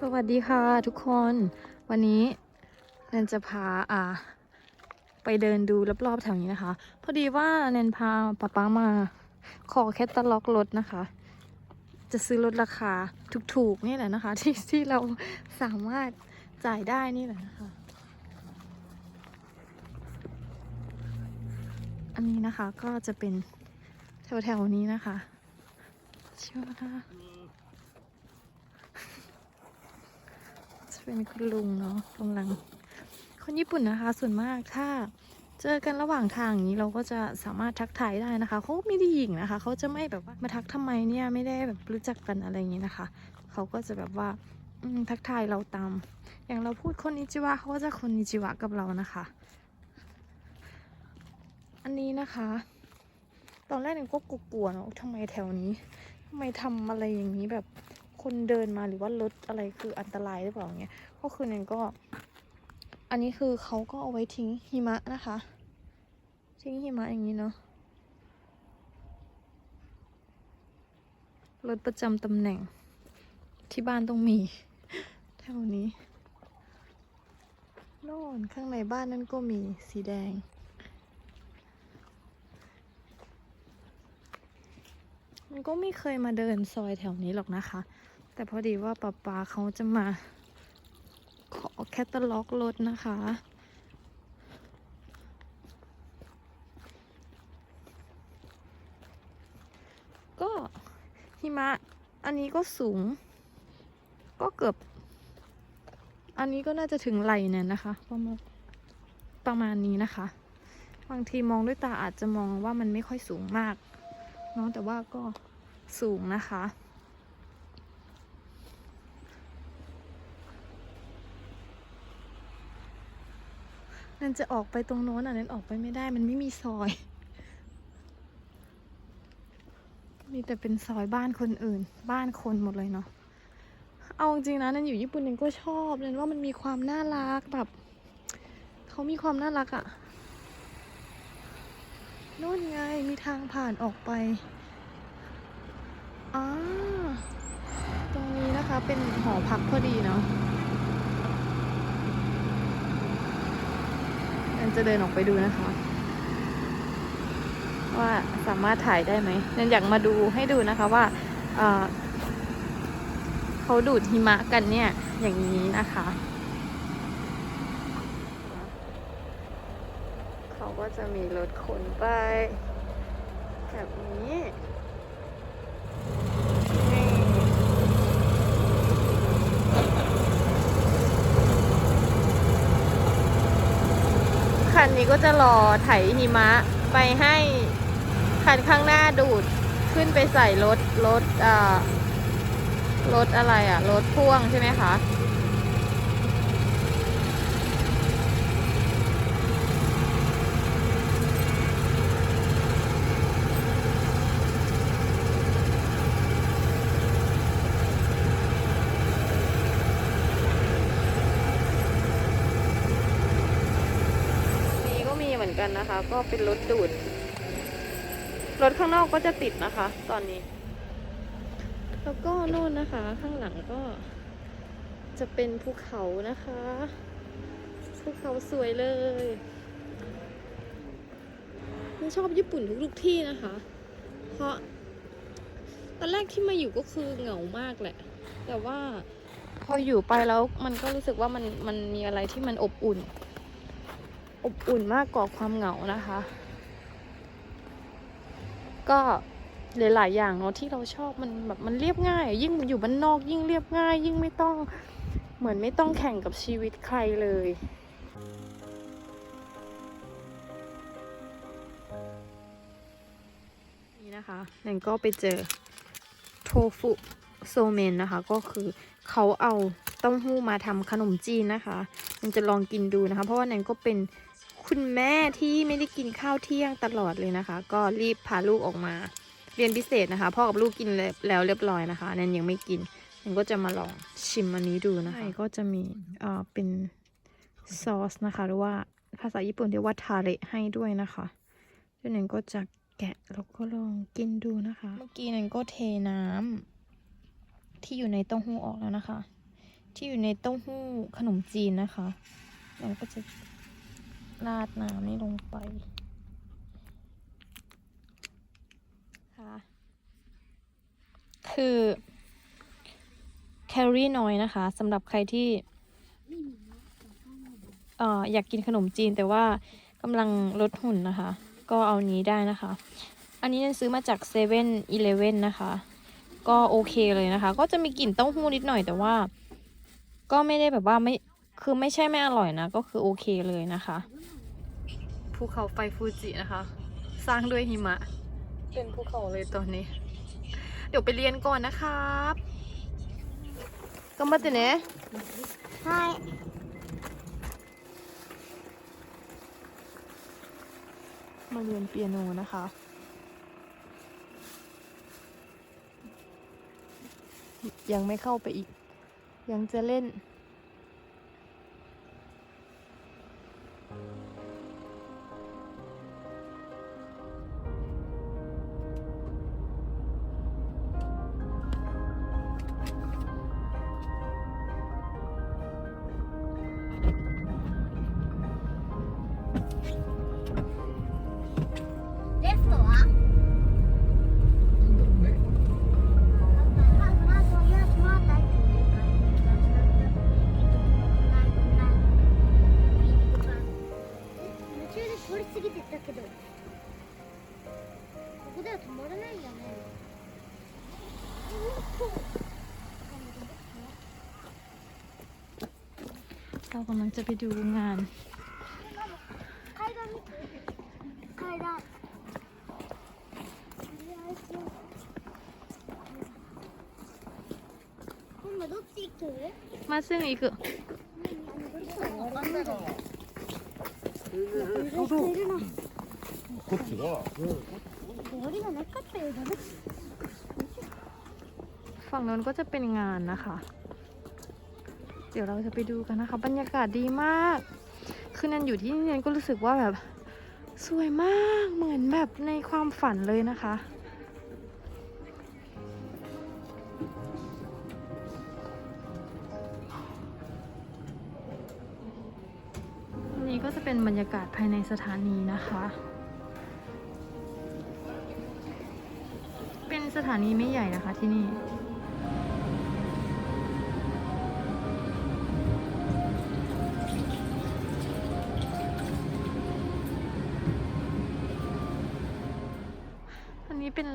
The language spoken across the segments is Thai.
สวัสดีค่ะทุกคน วันนี้แนนจะพาอ่า ไปเดินดูรอบๆแถวนี้นะคะ พอดีว่าแนนพาป๊าป๊ามา ขอแคตตาล็อกรถนะคะ จะซื้อรถราคาถูกๆนี่แหละนะคะ ที่ที่เราสามารถจ่ายได้นี่แหละนะคะ อันนี้นะคะก็จะเป็นแถวๆนี้นะคะเชิวนะคะ จะ เป็นคุณลุงเนาะกำลัง คนญี่ปุ่นนะคะ ส่วนมากถ้าเจอกันระหว่างทางอย่างนี้เราก็จะสามารถทักทายได้นะคะเขาไม่ได้หยิงนะคะเขาจะไม่แบบว่ามาทักทำไมเนี่ยไม่ได้แบบรู้จักกันอะไรอย่างนี้นะคะเขาก็จะแบบว่าทักทายเราตาม อย่างเราพูดคนนิจิวะเขาก็จะคนนิจิวะกับเรานะคะ อันนี้นะคะ ตอนแรกเนี่ก็กลัวๆเนาะทำไมแถวนี้ทำไมทำอะไรอย่างนี้แบบ คนเดินมาหรือว่ารถอะไรคืออันตรายหรือเปล่าเงี้ยก็คือนี่ยก็ อันนี้คือเขาก็เอาไว้ทิ้งหิมะนะคะ ทิ้งหิมะอย่างนี้เนาะรถประจำตำแหน่งที่บ้านต้องมีแถวนี้โน่นข้างในบ้านนั่นก็มีสีแดง มันก็ไม่เคยมาเดินซอยแถวนี้หรอกนะคะ แต่พอดีว่าป๊าป๊าเขาจะมา ขอแคตตาล็อกรถนะคะ ก็หิมะ อันนี้ก็สูง ก็เกือบ อันนี้ก็น่าจะถึงไหลเนี่ยนะคะ ประมาณประมาณนี้นะคะ บางทีมองด้วยตาอาจจะมองว่ามันไม่ค่อยสูงมากเนาะแต่ว่าก็สูงนะคะ นันจะออกไปตรงโน้นอะนันออกไปไม่ได้ มันไม่มีซอย มีแต่เป็นซอยบ้านคนอื่น บ้านคนหมดเลยเนาะ เอาจริงนะนันอยู่ญี่ปุ่นนันก็ชอบนันว่ามันมีความน่ารักแบบเขามีความน่ารักอะโน่นไงมีทางผ่านออกไปอ่าตรงนี้นะคะเป็นหอพักพอดีเนาะ นันจะเดินออกไปดูนะคะ ว่าสามารถถ่ายได้ไหมนันอยากมาดูให้ดูนะคะว่าเอ่อเขาดูดหิมะกันเนี่ย อย่างนี้นะคะ เขาก็จะมีรถขนไป แบบนี้ คันนี้ก็จะรอไถหิมะไปให้คันข้างหน้าดูดขึ้นไปใส่รถรถเอ่อรถอะไรอะรถพ่วงใช่ไหมคะ นี้ก็มีเหมือนะก็เป็นรถดูด รถข้างนอกก็จะติดนะคะ ตอนนี้ แล้วก็โน่นนะคะ ข้างหลังก็ จะเป็นภูเขานะคะภูเขาสวยเลยชอบญี่ปุ่นทุกๆที่นะคะ เพราะตอนแรกที่มาอยู่ก็คือเหงามากแหละ แต่ว่าพออยู่ไปแล้วมันก็รู้สึกว่ามันมันมีอะไรที่มันอบอุ่น อบอุ่นมากกว่าความเหงานะคะ ก็หลายๆอย่างเนาะที่เราชอบมันแบบมันเรียบง่าย ยิ่งอยู่บ้านนอกยิ่งเรียบง่าย ยิ่งไม่ต้องเหมือนไม่ต้องแข่งกับชีวิตใครเลยนี่นะคะนันก็ไปเจอโทฟุโซเมนนะคะ ก็คือเขาเอาเต้าหู้มาทำขนมจีนนะคะนันจะลองกินดูนะคะ เพราะว่านันก็เป็น คุณแม่ที่ไม่ได้กินข้าวเที่ยงตลอดเลยนะคะ ก็รีบพาลูกออกมา เรียนพิเศษนะคะ พ่อกับลูกกินแล้วเรียบร้อยนะคะนันยังไม่กินนันก็จะมาลองชิมอันนี้ดูนะคะก็จะมีเอ่อเป็นซอสนะคะ หรือว่าภาษาญี่ปุ่นเรียกว่าทาเระให้ด้วยนะคะเดี๋ยวนันก็จะแกะแล้วก็ลองกินดูนะคะ เมื่อกี้นันก็เทน้ำที่อยู่ในเต้าหู้ออกแล้วนะคะ ที่อยู่ในเต้าหู้ขนมจีนนะคะแล้วก็จะ ราดน้ำนี่ลงไปค่ะคือแคลอรี่น้อยนะคะสำหรับใครที่เอ่ออยากกินขนมจีนแต่ว่ากำลังลดหุ่นนะคะ ก็เอานี้ได้นะคะ อันนี้เนี่ยซื้อมาจากเซเว่นอีเลเว่นนะคะ ก็โอเคเลยนะคะ ก็จะมีกลิ่นเต้าหู้นิดหน่อยแต่ว่า ก็ไม่ได้แบบว่าไม่คือไม่ใช่ไม่อร่อยนะ ก็คือโอเคเลยนะคะ ภูเขาไฟฟูจินะคะ สร้างด้วยหิมะ เป็นภูเขาเลยตอนนี้ เดี๋ยวไปเรียนก่อนนะครับก็มาติเนะはい。มาเรียนเปียโนนะคะ ยังไม่เข้าไปอีก ยังจะเล่น เรากำลังจะไปดูงาน 階段見て階段今度どっち行く มาซึ่งอีกคือ こっちが、檻がなかったよダメ ฝั่งนั้นก็จะเป็นงานนะคะ เดี๋ยวเราจะไปดูกันนะคะ บรรยากาศดีมาก คือนันอยู่ที่นี่นันก็รู้สึกว่าแบบ สวยมากเหมือนแบบในความฝันเลยนะคะนนี้ก็จะเป็นบรรยากาศภายในสถานีนะคะ เป็นสถานีไม่ใหญ่นะคะที่นี่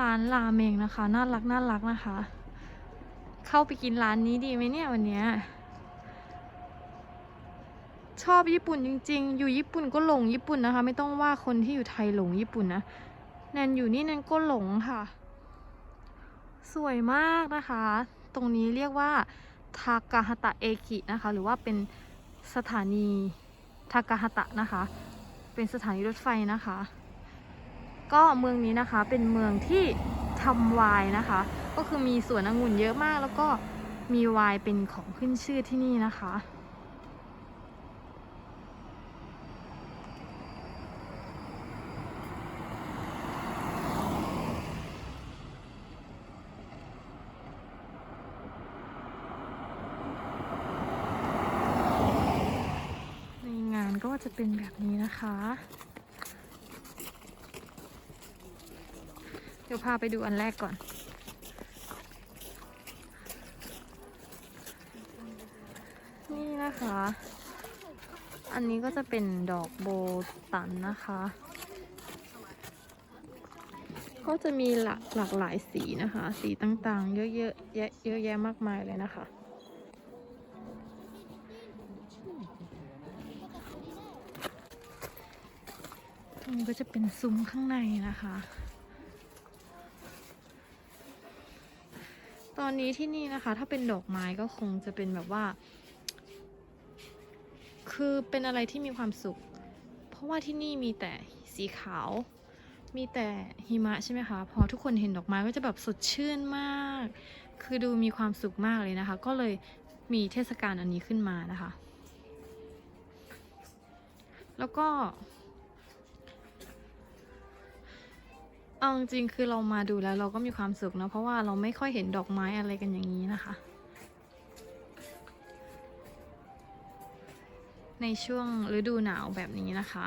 ร้านราเมงนะคะ น่ารักน่ารักนะคะ เข้าไปกินร้านนี้ดีไหมเนี่ยวันเนี้ยชอบญี่ปุ่นจริง ๆ อยู่ญี่ปุ่นก็หลงญี่ปุ่นนะคะ ไม่ต้องว่าคนที่อยู่ไทยหลงญี่ปุ่นนะแนนอยู่นี่แนนก็หลงค่ะ สวยมากนะคะ ตรงนี้เรียกว่าทากาฮตะเอกินะคะ หรือว่าเป็นสถานีทากาฮตะนะคะ เป็นสถานีรถไฟนะคะ ก็เมืองนี้นะคะเป็นเมืองที่ทำไวน์นะคะ ก็คือมีสวนองุ่นเยอะมาก แล้วก็มีไวน์เป็นของขึ้นชื่อที่นี่นะคะ ในงานก็จะเป็นแบบนี้นะคะ ดี๋ยวพาไปดูอันแรกก่อน นี่นะคะ อันนี้ก็จะเป็นดอกโบตันนะคะ ก็จะมีหลากหลากหลายสีนะคะ สีต่างๆ เยอะๆเยอะแยะมากมายเลยนะคะตรงนี้ก็จะเป็นซุ้มข้างในนะคะ ตอนนี้ที่นี่นะคะ ถ้าเป็นดอกไม้ก็คงจะเป็นแบบว่า คือเป็นอะไรที่มีความสุข เพราะว่าที่นี่มีแต่สีขาว มีแต่หิมะใช่ไหมคะ พอทุกคนเห็นดอกไม้ก็จะแบบสดชื่นมาก คือดูมีความสุขมากเลยนะคะ ก็เลยมีเทศกาลอันนี้ขึ้นมานะคะ แล้วก็ เอาจริงคือเรามาดูแล้วเราก็มีความสุขนะเพราะว่าเราไม่ค่อยเห็นดอกไม้อะไรกันอย่างนี้นะคะ ในช่วงฤดูหนาวแบบนี้นะคะ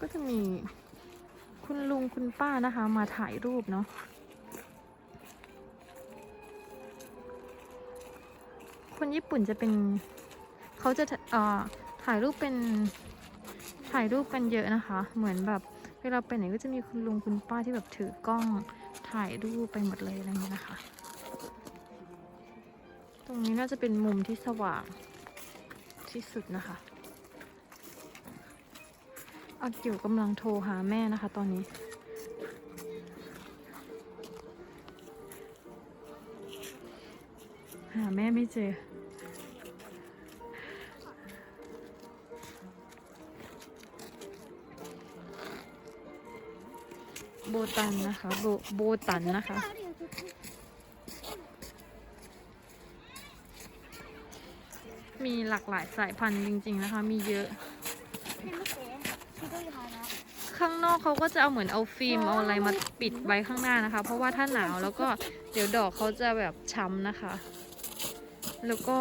ก็จะมีคุณลุงคุณป้านะคะ มาถ่ายรูปเนาะคนญี่ปุ่นจะเป็นเขาจะเอ่อถ่ายรูปเป็นถ่ายรูปกันเยอะนะคะ เหมือนแบบ วลาไปไหนก็จะมีคุณลุงคุณป้าที่แบบถือกล้องถ่ายรูปไปหมดเลยอะไรเงี้ยนะคะ ตรงนี้น่าจะเป็นมุมที่สว่างที่สุดนะคะอากิวกำลังโทรหาแม่นะคะตอนนี้ หาแม่ไม่เจอ โบตันนะคะโบโบตันนะคะ มีหลากหลายสายพันธุ์จริง ๆ นะคะ มีเยอะ ข้างนอกเขาก็จะเอาเหมือนเอาฟิล์มเอาอะไรมาปิดไว้ข้างหน้านะคะ เพราะว่าถ้าหนาวแล้วก็เดี๋ยวดอกเขาจะแบบช้ำนะคะ แล้วก็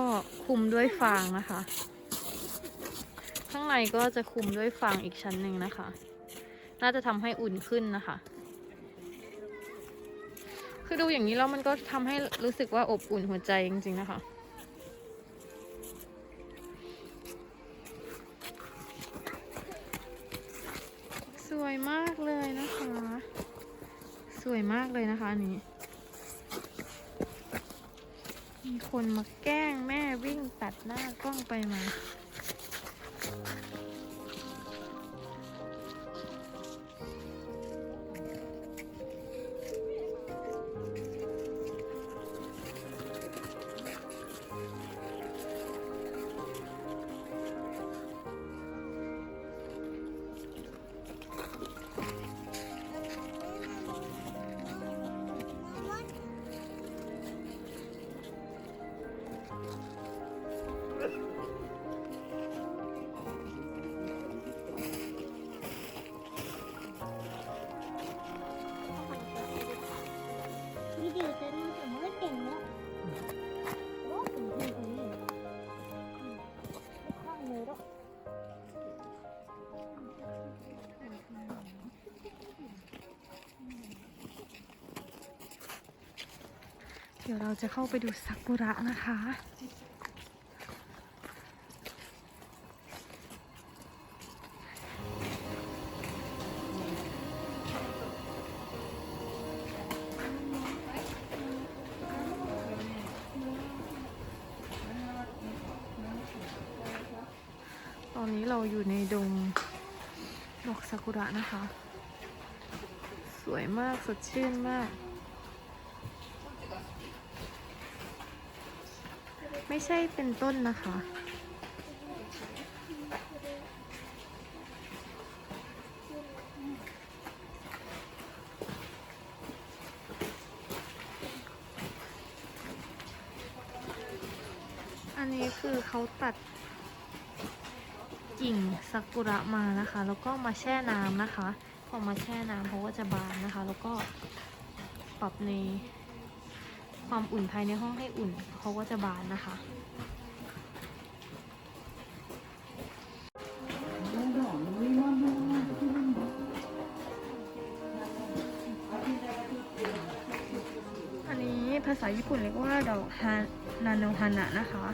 คุมด้วยฟางนะคะ ข้างในก็จะคุมด้วยฟางอีกชั้นหนึ่งนะคะน่าจะทำให้อุ่นขึ้นนะคะ คือดูอย่างนี้แล้วมันก็ทำให้รู้สึกว่าอบอุ่นหัวใจจริง ๆ นะคะสวยมากเลยนะคะ สวยมากเลยนะคะอันนี้ มีคนมาแกล้งแม่วิ่งตัดหน้ากล้องไปมา เดี๋ยวเราจะเข้าไปดูซากุระนะคะ ตอนนี้เราอยู่ในดงดอกซากุระนะคะ สวยมากสดชื่นมาก ไม่ใช่เป็นต้นนะคะ อันนี้คือเขาตัดกิ่งซากุระมานะคะ แล้วก็มาแช่น้ำนะคะ พอมาแช่น้ำเขาก็จะบานนะคะ แล้วก็ปรับใน ความอุ่นภายในห้องให้อุ่นเขาก็จะบานนะคะ อันนี้ภาษาญี่ปุ่นเรียกว่าดอกฮานาโนฮานะนะคะ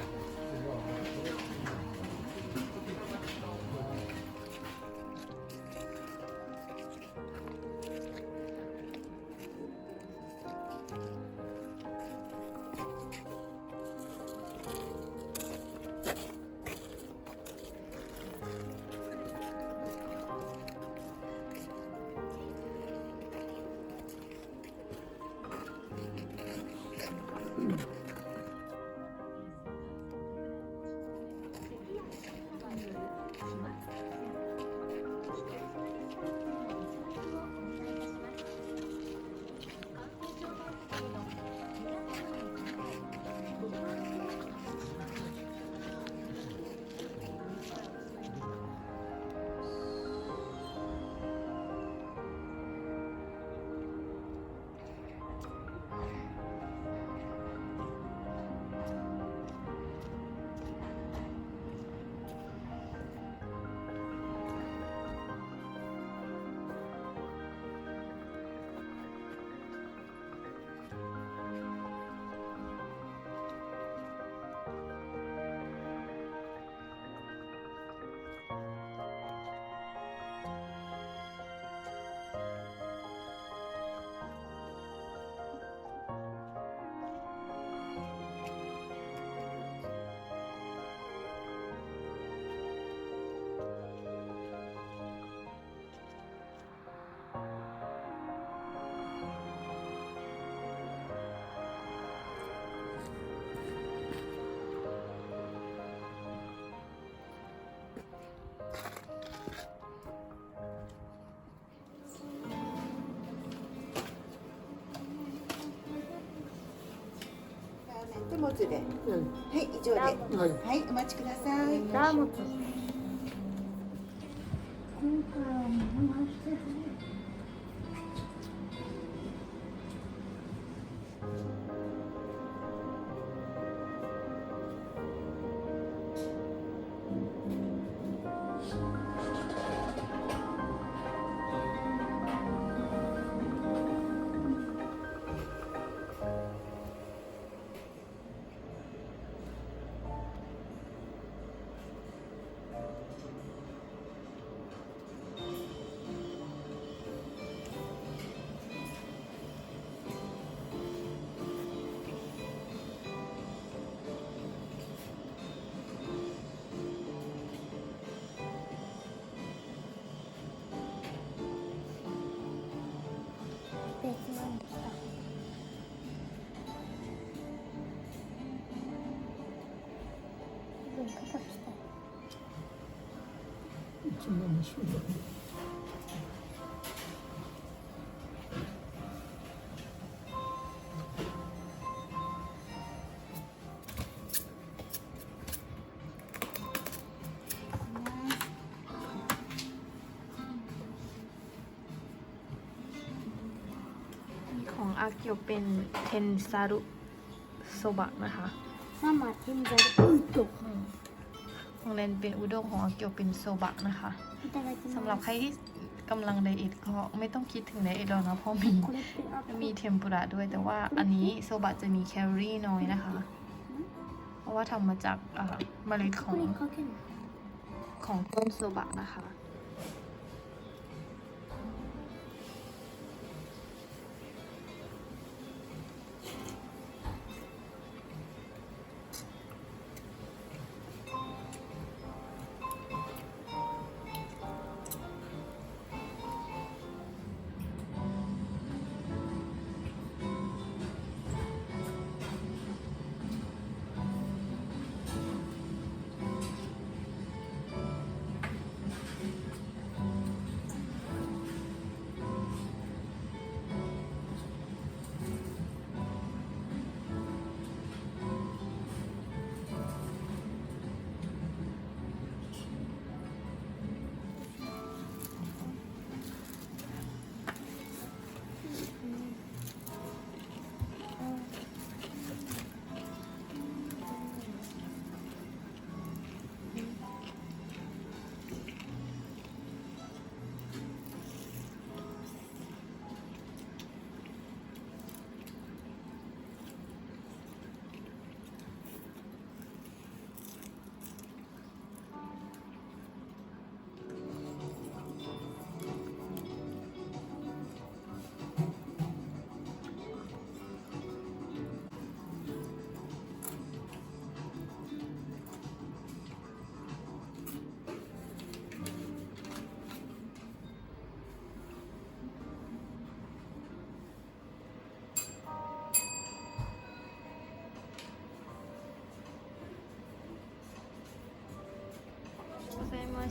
物で。はい以上で。ラーはい。お待ちください。ラーモツ今回は ของอาเกียวเป็นเทนซารุโซบะนะคะ สามารถที่จะจ ของเรนเป็นอุด้งของอาเกียวเป็นโซบะนะคะสำหรับใครที่กำลังไดเอทก็ไม่ต้องคิดถึงไดเอทหรอกนะเพราะมีมีเทมปุระด้วย แต่ว่าอันนี้โซบะจะมีแคลอรี่น้อยนะคะ เพราะว่าทำมาจากเมล็ดของของต้นโซบะนะคะ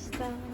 した。